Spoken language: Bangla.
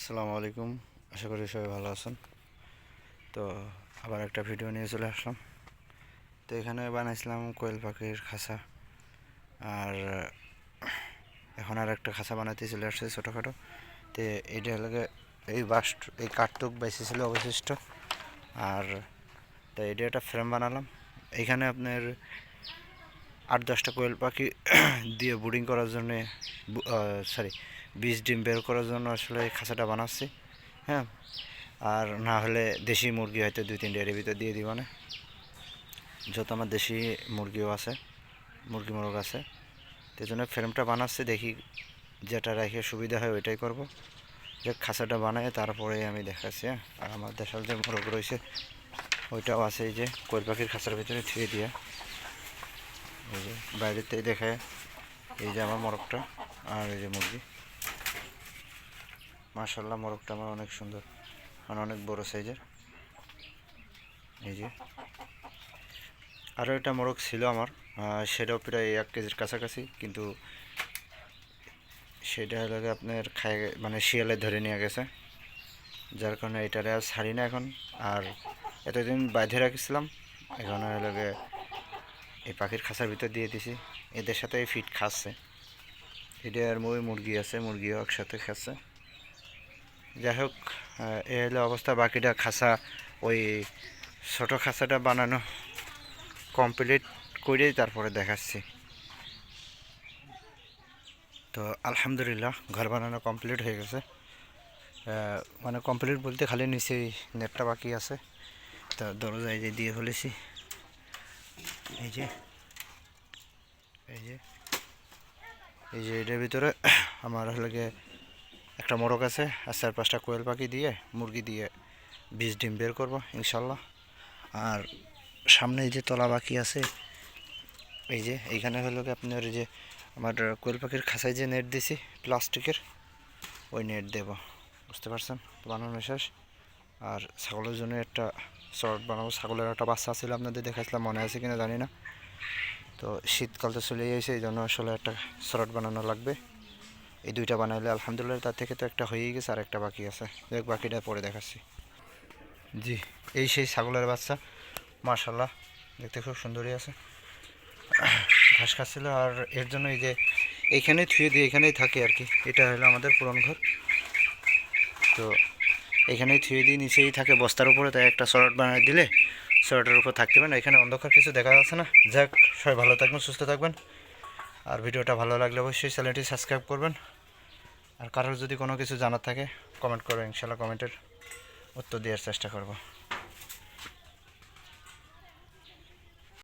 আসসালামু আলাইকুম। আশা করি সবাই ভালো আছেন। তো আবার একটা ভিডিও নিয়ে চলে আসলাম। তো এখানে বানাইছিলাম কোয়েল পাখির খাঁচা আর এখন আর একটা খাঁচা বানাতে চলে আসছে ছোটোখাটো। তো এটা হলো গিয়ে এই বাস এই কাঠটুক বেশি ছিল অবশিষ্ট। আর তো এটা একটা ফ্রেম বানালাম। এখানে আপনার আট দশটা কোয়েল পাখি দিয়ে বুডিং করার জন্যে সরি বীজ ডিম বের করার জন্য আসলে খাঁচাটা বানাচ্ছি হ্যাঁ? আর না হলে দেশি মুরগি হয়তো দুই, তিন এর ভিতর দিয়ে দিব না। যত আমার দেশি মুরগিও আছে, মুরগি মোরগ আছে, তো জন্য ফ্রেমটা বানাচ্ছি, দেখি যেটা রেখে সুবিধা হয় ওইটাই করব। যে খাঁচাটা বানায় তারপরে আমি দেখাচ্ছি হ্যাঁ? আর আমার দেশাল যে মোরগ রয়েছে, ওইটাও আছে এই যে, কোয়েল পাখির খাঁচার ভিতরে থুয়ে দিয়ে। এই যে বাইরেতেই দেখায়, এই যে আমার মোরগটা আর এই যে মুরগি। মাশাল্লাহ মোরগটা আমার অনেক সুন্দর। মানে অনেক বড় সাইজের। এই যে। আরও একটা মোরগ ছিল আমার। সেটাও প্রায় এক কেজির কাছাকাছি, কিন্তু সেটা হলো আপনার খায় মানে শিয়ালে ধরে নিয়ে গেছে। যার কারণে এটারে আর ছাড়ি না এখন। আর এতদিন বাঁধে রাখছিলাম, এখন হলো এই পাখির খাঁচার ভিতর দিয়ে দিছি। এদের সাথে ফিট খাচ্ছে। এটা আর মুরগি আছে, মুরগিও একসাথে খাচ্ছে। যাই হোক এ হলো অবস্থা, বাকিটা খাঁচা ওই ছোটো খাঁচাটা বানানো কমপ্লিট করেই তারপরে দেখাচ্ছি। তো আলহামদুলিল্লাহ, ঘর বানানো কমপ্লিট হয়ে গেছে। মানে কমপ্লিট বলতে খালি নিচে নেটটা বাকি আছে। তা দরজায় যে দিয়ে ফেলেছি, এই যে এই যে এই যে এটার ভিতরে আমার হলে একটা মোরগ আছে, আর চার পাঁচটা কোয়েল পাখি দিয়ে, মুরগি দিয়ে বীজ ডিম বের করব, ইনশাল্লাহ। আর সামনে যে তলা বাকি আছে, এই যে এইখানে হলো কি আপনার যে আমার কোয়েল পাখির খাঁচায় যে নেট দিছি, প্লাস্টিকের, ওই নেট দেব। বুঝতে পারছেন? বানানো শেষ। আর ছাগলের জন্য একটা শর্ট বানাবো। ছাগলের একটা বাচ্চা ছিল, আপনাদের দেখাচ্ছিলাম মনে আছে কিনা জানি না। তো শীতকাল তো চলে গেছে এই জন্য আসলে একটা শর্ট বানানো লাগবে। এই দুইটা বানাইলে আলহামদুলিল্লাহ তার থেকে তো একটা হয়েই গেছে আর একটা বাকি আছে। দেখ, বাকিটা পরে দেখাচ্ছি। জি, এই সেই ছাগলের বাচ্চা মার্শাল্লাহ দেখতে খুব সুন্দরই আছে। ঘাস খাচ্ছিল আর এর জন্য এই যে এইখানেই থুয়ে দিয়ে এখানেই থাকে আর কি। এটা হলো আমাদের পুরন ঘর। তো এখানেই থুয়ে দিয়ে নিচেই থাকে বস্তার উপরে, তাই একটা শর্ট বানিয়ে দিলে শর্টের উপর থাকতে পারেন এখানে অন্ধকার কিছু দেখা যাচ্ছে না। যাক, সবাই ভালো থাকবেন, সুস্থ থাকবেন। আর ভিডিওটা ভালো লাগলে অবশ্যই চ্যানেলটি সাবস্ক্রাইব করবেন। আর কারোর যদি কোনো কিছু জানার থাকে কমেন্ট করবেন, ইনশাল্লাহ কমেন্টের উত্তর দেওয়ার চেষ্টা করব।